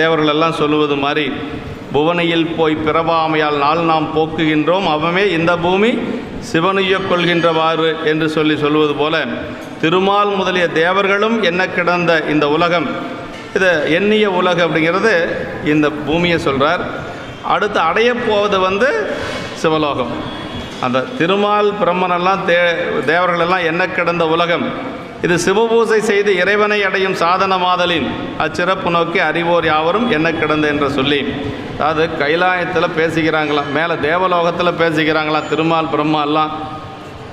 தேவர்கள் எல்லாம் சொல்லுவது மாதிரி புவனையில் போய் பிறவாமையால் நாள் நாம் போக்குகின்றோம் அவமே இந்த பூமி சிவனுய கொள்கின்றவாறு என்று சொல்லி சொல்வது போல திருமால் முதலிய தேவர்களும் என்ன கிடந்த இந்த உலகம்? இது எண்ணிய உலகம் அப்படிங்கிறது இந்த பூமியை சொல்கிறார் அடுத்து அடையப்போவது வந்து சிவலோகம். அந்த திருமால் பிரம்மனெல்லாம் தே தேவர்களெல்லாம் என்ன கிடந்த உலகம்? இது சிவபூசை செய்து இறைவனை அடையும் சாதனமாதலின் அச்சிறப்பு நோக்கி அறிவோர் யாவரும் என்ன கிடந்த என்று சொல்லி அதாவது கைலாயத்தில் பேசிக்கிறாங்களாம் மேலே தேவலோகத்தில் பேசிக்கிறாங்களாம் திருமால் பிரம்மாலாம்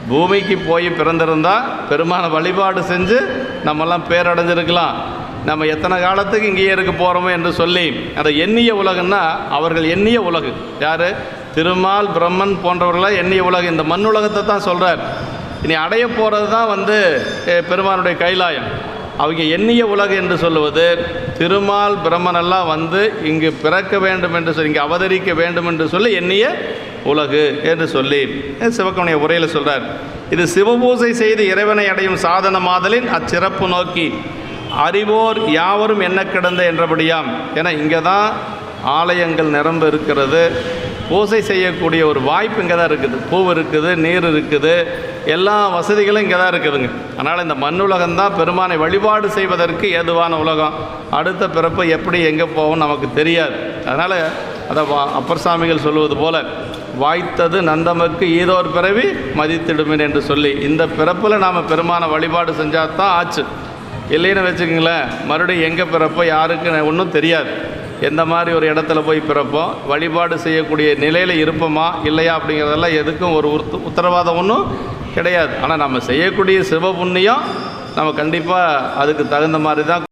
பூமிக்கு போய் பிறந்திருந்தால் பெருமான வழிபாடு செஞ்சு நம்மெல்லாம் பேரடைஞ்சிருக்கலாம். நம்ம எத்தனை காலத்துக்கு இங்கேயே இருக்க போகிறோமோ என்று சொல்லி அந்த எண்ணிய உலகன்னா அவர்கள் எண்ணிய உலகு. யார்? திருமால் பிரம்மன் போன்றவர்களாக எண்ணிய உலகம் இந்த மண் உலகத்தை தான் சொல்கிறார் இனி அடைய போகிறது தான் வந்து பெருமானுடைய கைலாயம். அவங்க எண்ணிய உலகு என்று சொல்லுவது திருமால் பிரம்மனெல்லாம் வந்து இங்கு பிறக்க வேண்டும் என்று சொல்லி இங்கே அவதரிக்க வேண்டும் என்று சொல்லி எண்ணிய உலகு என்று சொல்லி அஹ், உரையில் சொல்கிறார் இது சிவபூசை செய்து இறைவனை அடையும் சாதனமாதலின் அச்சிறப்பு நோக்கி அறிவோர் யாவரும் என்ன கிடந்த என்றபடியாம். ஏன்னா இங்கே தான் ஆலயங்கள் நிரம்ப இருக்கிறது. பூசை செய்யக்கூடிய ஒரு வாய்ப்பு இங்கே தான் இருக்குது. பூ இருக்குது நீர் இருக்குது எல்லா வசதிகளும் இங்கே தான் இருக்குதுங்க. அதனால் இந்த மண்ணுலகம் தான் பெருமானை வழிபாடு செய்வதற்கு ஏதுவான உலகம். அடுத்த பிறப்பு எப்படி எங்கே போகும் நமக்கு தெரியாது. அதனால் அதை வா- அப்பர் சாமிகள் சொல்லுவது போல் வாய்த்தது நந்தமக்கு ஈதோர் பிறவி மதித்திடுமின் என்று சொல்லி இந்த பிறப்பில் நாம் பெருமானை வழிபாடு செஞ்சால் தான் ஆச்சு. இல்லைன்னு வச்சுக்கோங்களேன் மறுபடியும் எங்கே பிறப்போ யாருக்கு ஒன்றும் தெரியாது. எந்த மாதிரி ஒரு இடத்துல போய் பிறப்போம்? வழிபாடு செய்யக்கூடிய நிலையில் இருப்போமா? இல்லையா அப்படிங்கிறதெல்லாம் எதுக்கும் ஒரு உத்து உத்தரவாதம் ஒன்றும் கிடையாது. ஆனால் நம்ம செய்யக்கூடிய சிவ புண்ணியம் நம்ம கண்டிப்பாக அதுக்கு தகுந்த மாதிரி தான்